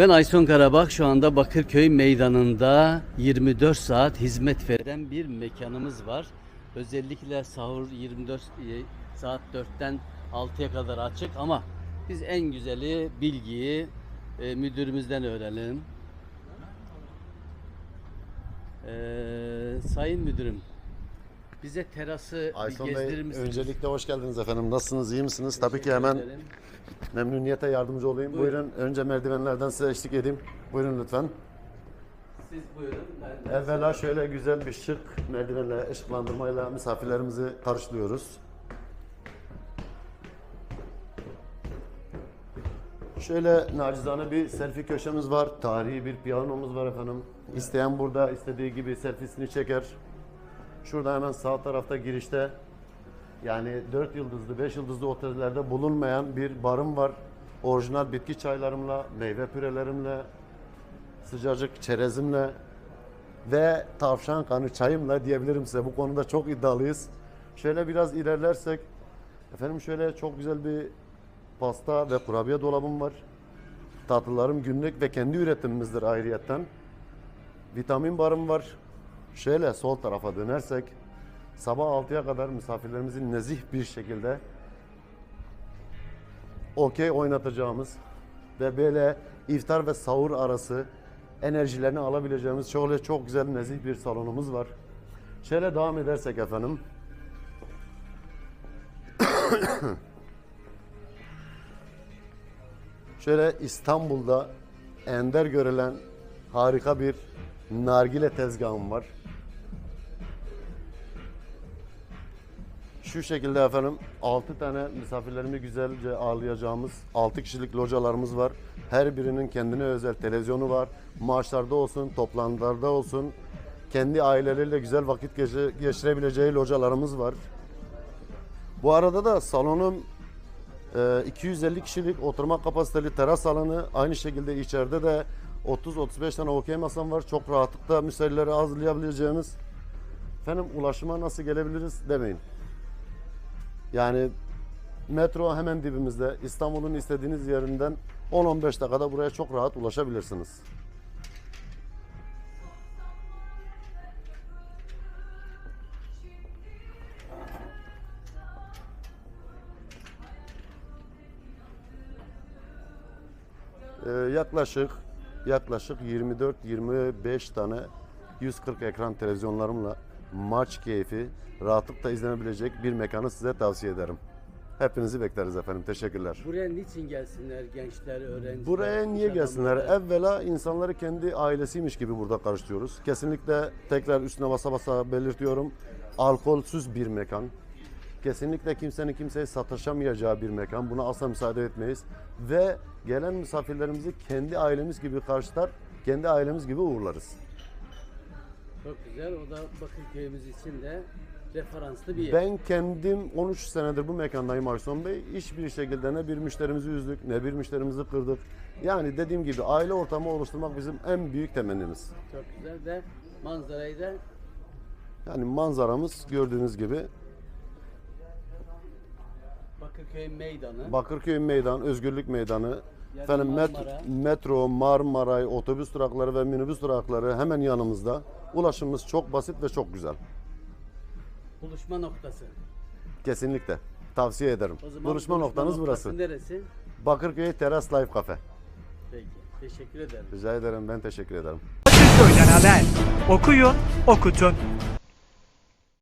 Ben Ayson Karabak şu anda Bakırköy meydanında 24 saat hizmet veren bir mekanımız var. Özellikle sahur 24 e, saat 4'ten 6'ya kadar açık ama biz en güzeli bilgiyi e, müdürümüzden öğrenelim. Ee, sayın müdürüm bize terası bir Ayson Bey gezdirir misiniz? öncelikle hoş geldiniz efendim. Nasılsınız, iyi misiniz? Tabii ki Teşekkür hemen ederim. Memnuniyete yardımcı olayım. Buyurun. Buyurun. önce merdivenlerden size eşlik edeyim. Buyurun lütfen. Siz buyurun. Ben- Evvela şöyle güzel bir şık merdivenle, ışıklandırmayla misafirlerimizi karşılıyoruz. Şöyle nacizane bir selfie köşemiz var. Tarihi bir piyanomuz var efendim. İsteyen burada istediği gibi selfiesini çeker. Şurada hemen sağ tarafta girişte yani 4 yıldızlı, 5 yıldızlı otellerde bulunmayan bir barım var. Orijinal bitki çaylarımla, meyve pürelerimle, sıcacık çerezimle ve tavşan kanı çayımla diyebilirim size. Bu konuda çok iddialıyız. Şöyle biraz ilerlersek efendim şöyle çok güzel bir pasta ve kurabiye dolabım var. Tatlılarım günlük ve kendi üretimimizdir ayrıyetten. Vitamin barım var. Şöyle sol tarafa dönersek sabah 6'ya kadar misafirlerimizin nezih bir şekilde okey oynatacağımız ve böyle iftar ve sahur arası enerjilerini alabileceğimiz şöyle çok güzel nezih bir salonumuz var. Şöyle devam edersek efendim. Şöyle İstanbul'da ender görülen harika bir nargile tezgahım var. Şu şekilde efendim 6 tane misafirlerimi güzelce ağırlayacağımız 6 kişilik localarımız var. Her birinin kendine özel televizyonu var. Maaşlarda olsun, toplantılarda olsun. Kendi aileleriyle güzel vakit geçirebileceği localarımız var. Bu arada da salonum e, 250 kişilik oturma kapasiteli teras alanı. Aynı şekilde içeride de 30-35 tane okey masam var. Çok rahatlıkla müşterileri ağırlayabileceğimiz. Efendim ulaşıma nasıl gelebiliriz demeyin. Yani metro hemen dibimizde. İstanbul'un istediğiniz yerinden 10-15 dakikada buraya çok rahat ulaşabilirsiniz. Ee, yaklaşık yaklaşık 24-25 tane 140 ekran televizyonlarımla maç keyfi rahatlıkla izlenebilecek bir mekanı size tavsiye ederim. Hepinizi bekleriz efendim. Teşekkürler. Buraya niçin gelsinler gençler, öğrenciler? Buraya niye gelsinler? Evvela insanları kendi ailesiymiş gibi burada karşılıyoruz. Kesinlikle tekrar üstüne basa basa belirtiyorum. Alkolsüz bir mekan. Kesinlikle kimsenin kimseye sataşamayacağı bir mekan. Buna asla müsaade etmeyiz. Ve gelen misafirlerimizi kendi ailemiz gibi karşılar, kendi ailemiz gibi uğurlarız. Çok güzel. O da Bakırköy'ümüz için de referanslı bir yer. Ben kendim 13 senedir bu mekandayım Arson Bey. Hiçbir şekilde ne bir müşterimizi üzdük, ne bir müşterimizi kırdık. Yani dediğim gibi aile ortamı oluşturmak bizim en büyük temennimiz. Çok güzel de manzarayı da Yani manzaramız gördüğünüz gibi Bakırköy meydanı. Bakırköy Meydan, Özgürlük Meydanı, Yani efendim met- Marmara. metro, Marmaray, otobüs durakları ve minibüs durakları hemen yanımızda. Ulaşımımız çok basit ve çok güzel. buluşma noktası. Kesinlikle. Tavsiye ederim. O zaman Buluşma noktanız noktası burası. neresi? Bakırköy Teras Life Cafe. Peki. Teşekkür ederim. Rica ederim. Ben teşekkür ederim. Bakırköy'den haber. Okuyun, okutun.